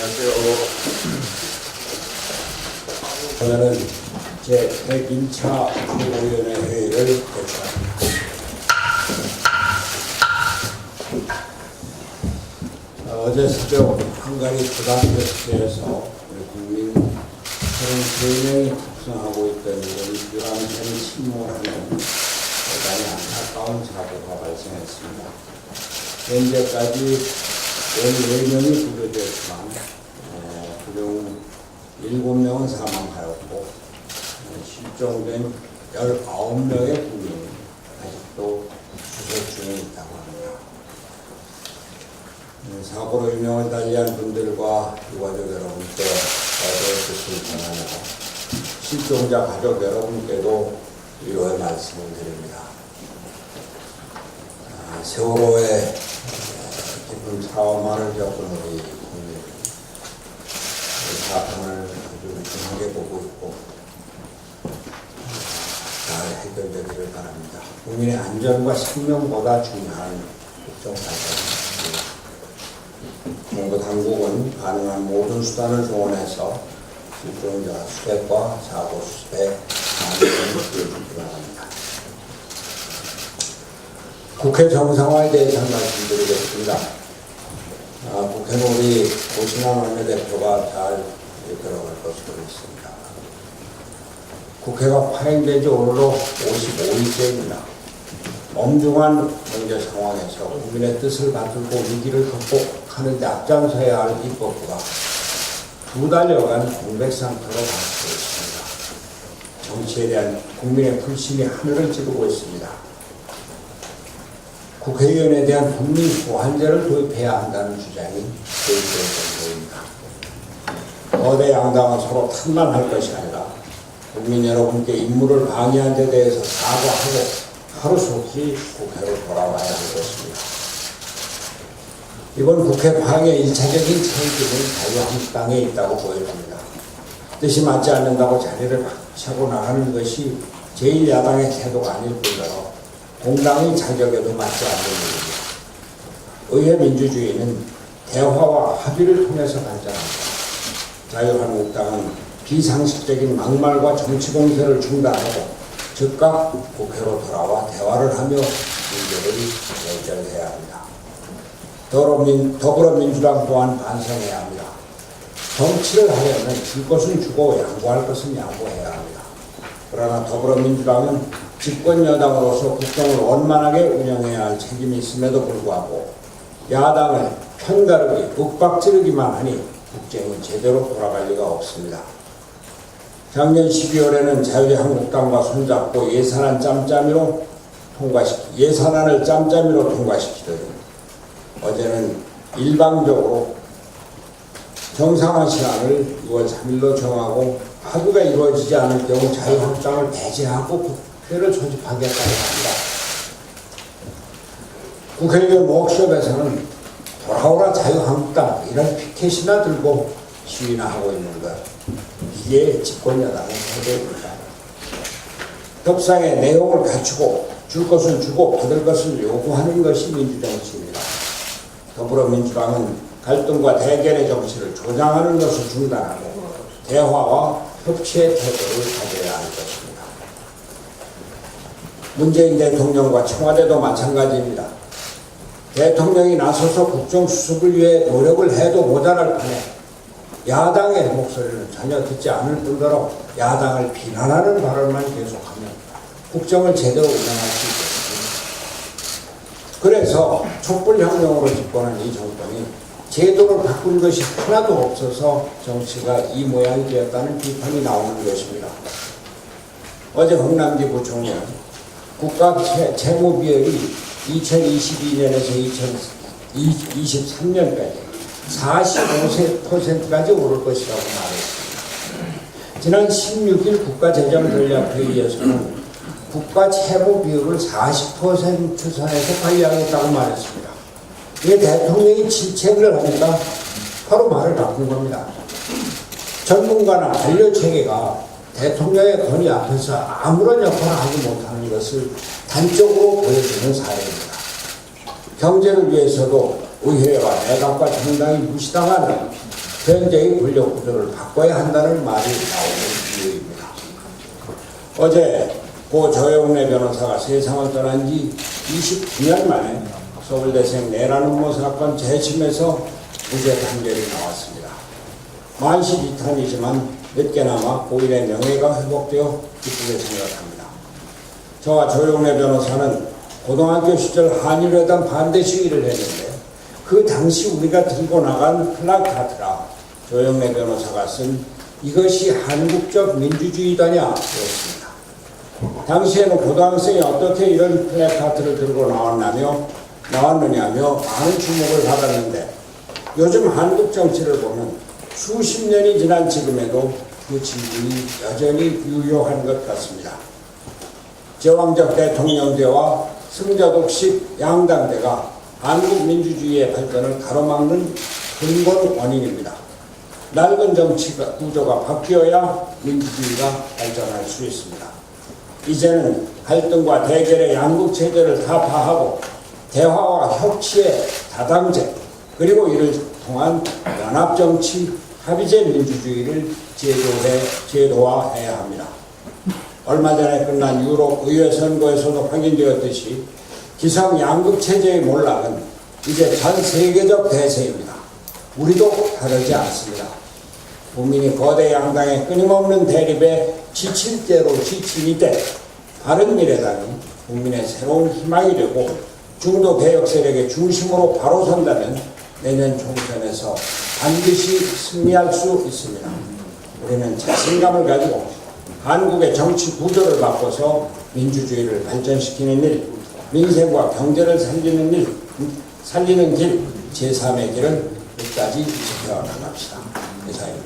안녕하세요. 저는 제 101차 중고위원회 회의를 개최합니다. 어, 어제 새벽 한가리 부다페스트에서 우리 국민 33명이 탑승하고 있던 이런 유람선이 침몰하는 대단히 안타까운 사고가 발생했습니다. 현재까지 14명이 구조되었지만 어, 그중 7명은 사망하였고 어, 실종된 19명의 국민이 아직도 수색 중에 있다고 합니다. 어, 사고로 유명을 달리한 분들과 유가족 여러분께 어려운 뜻을 전하며 실종자 가족 여러분께도 위로의 말씀을 드립니다. 아, 세월호의 트라우마를 겪은 우리 국민 이 사건을 아주 중하게 보고 있고 잘 해결되기를 바랍니다. 국민의 안전과 생명보다 중요한 국정사건입니다. 정부 당국은 가능한 모든 수단을 동원해서 실종자 수색과 사고 수습에 많은 기여주기 바랍니다. 국회 정상화에 대해서 한 말씀드리겠습니다. 아, 국회는 우리 오신환 원내대표가 잘 이끌어갈 것으로 믿습니다. 국회가 파행된 지 오늘로 55일째입니다. 엄중한 경제 상황에서 국민의 뜻을 받들고 위기를 극복하는 데 앞장서야 할 입법부가 두 달여간 공백 상태로 가고 있습니다. 정치에 대한 국민의 불신이 하늘을 찌르고 있습니다. 국회의원에 대한 국민 보완제를 도입해야 한다는 주장이 도입될 정도입니다. 거대 양당은 서로 탄만할 것이 아니라 국민 여러분께 임무를 방해한 데 대해서 사과하고 하루속히 국회로 돌아와야 할 것입니다. 이번 국회 방해 1차적인 책임은 자유한국당에 있다고 보여집니다. 뜻이 맞지 않는다고 자리를 차고 나가는 것이 제1야당의 태도가 아닐 뿐더러 공당의 자격에도 맞지 않는 일입니다. 의회 민주주의는 대화와 합의를 통해서 발전합니다. 자유한국당은 비상식적인 막말과 정치 공세를 중단하고 즉각 국회로 돌아와 대화를 하며 문제를 해결해야 합니다. 더불어민, 더불어민주당 또한 반성해야 합니다. 정치를 하려면 줄 것은 주고 양보할 것은 양보해야 합니다. 그러나 더불어민주당은 집권 여당으로서 국정을 원만하게 운영해야 할 책임이 있음에도 불구하고 야당을 편가르기, 북박지르기만 하니 국정은 제대로 돌아갈 리가 없습니다. 작년 12월에는 자유한국당과 손잡고 예산안 짬짬이로 통과시키, 예산안을 짬짬이로 통과시키더니 어제는 일방적으로 정상화 시간을 6월 3일로 정하고 합의가 이루어지지 않을 경우 자유한국당을 배제하고 국회를 소집하겠다고 합니다. 국회의원 워크숍에서는 돌아오라 자유한국당 이런 피켓이나 들고 시위나 하고 있는 것 이게 집권여당의 태도입니다. 협상의 내용을 갖추고 줄 것은 주고 받을 것을 요구하는 것이 민주정치입니다. 더불어민주당은 갈등과 대결의 정치를 조장하는 것을 중단하고 대화와 협치의 태도를 가져야 할 것입니다. 문재인 대통령과 청와대도 마찬가지입니다. 대통령이 나서서 국정수습을 위해 노력을 해도 모자랄 판에 야당의 목소리는 전혀 듣지 않을 뿐더러 야당을 비난하는 발언만 계속하면 국정을 제대로 운영할 수 있겠습니다. 그래서 촛불혁명으로 집권한 이 정권이 제도를 바꾼 것이 하나도 없어서 정치가 이 모양이 되었다는 비판이 나오는 것입니다. 어제 홍남기 부총리는 국가 채, 채무 비율이 2022년에서 2023년까지 45%까지 오를 것이라고 말했습니다. 지난 16일 국가재정전략회의에서는 국가 채무 비율을 40% 선에서 관리하겠다고 말했습니다. 이게 대통령이 질책을 하니까 바로 말을 바꾼 겁니다. 전문가나 관료체계가 대통령의 권위 앞에서 아무런 역할을 하지 못하는 것을 단적으로 보여주는 사례입니다. 경제를 위해서도 의회와 내각과 정당이 무시당하는 현재의 권력 구조를 바꿔야 한다는 말이 나오는 이유입니다. 어제 고 조영래 변호사가 세상을 떠난 지 29년 만에 서울대생 내란 음모 사건 재심에서 무죄 판결이 나왔습니다. 만시지탄이지만 늦게나마 고인의 명예가 회복되어 기쁘게 생각합니다. 저와 조영래 변호사는 고등학교 시절 한일회담 반대 시위를 했는데 그 당시 우리가 들고 나간 플라카드라 조영래 변호사가 쓴 이것이 한국적 민주주의다냐였습니다. 당시에는 고등학생이 어떻게 이런 플래카드를 들고 나왔냐며 나왔느냐며 많은 주목을 받았는데 요즘 한국 정치를 보면 수십 년이 지난 지금에도 그 질문이 여전히 유효한 것 같습니다. 제왕적 대통령제와 승자독식 양당제가 한국 민주주의의 발전을 가로막는 근본 원인입니다. 낡은 정치 구조가 바뀌어야 민주주의가 발전할 수 있습니다. 이제는 갈등과 대결의 양국 체제를 타파하고 대화와 협치의 다당제 그리고 이를 통한 연합 정치 합의제 민주주의를 제도해 제도화해야 합니다. 얼마 전에 끝난 유럽 의회 선거에서도 확인되었듯이 기성 양극 체제의 몰락은 이제 전 세계적 대세입니다. 우리도 다르지 않습니다. 국민이 거대 양당의 끊임없는 대립에 지칠 대로 지친 이때 바른 미래당이 국민의 새로운 희망이 되고 중도 개혁 세력의 중심으로 바로 선다면 내년 총선에서 반드시 승리할 수 있습니다. 우리는 자신감을 가지고 한국의 정치 구조를 바꿔서 민주주의를 발전시키는 일, 민생과 경제를 살리는 일, 살리는 길, 제3의 길을 끝까지 지켜나갑시다. 이상입니다.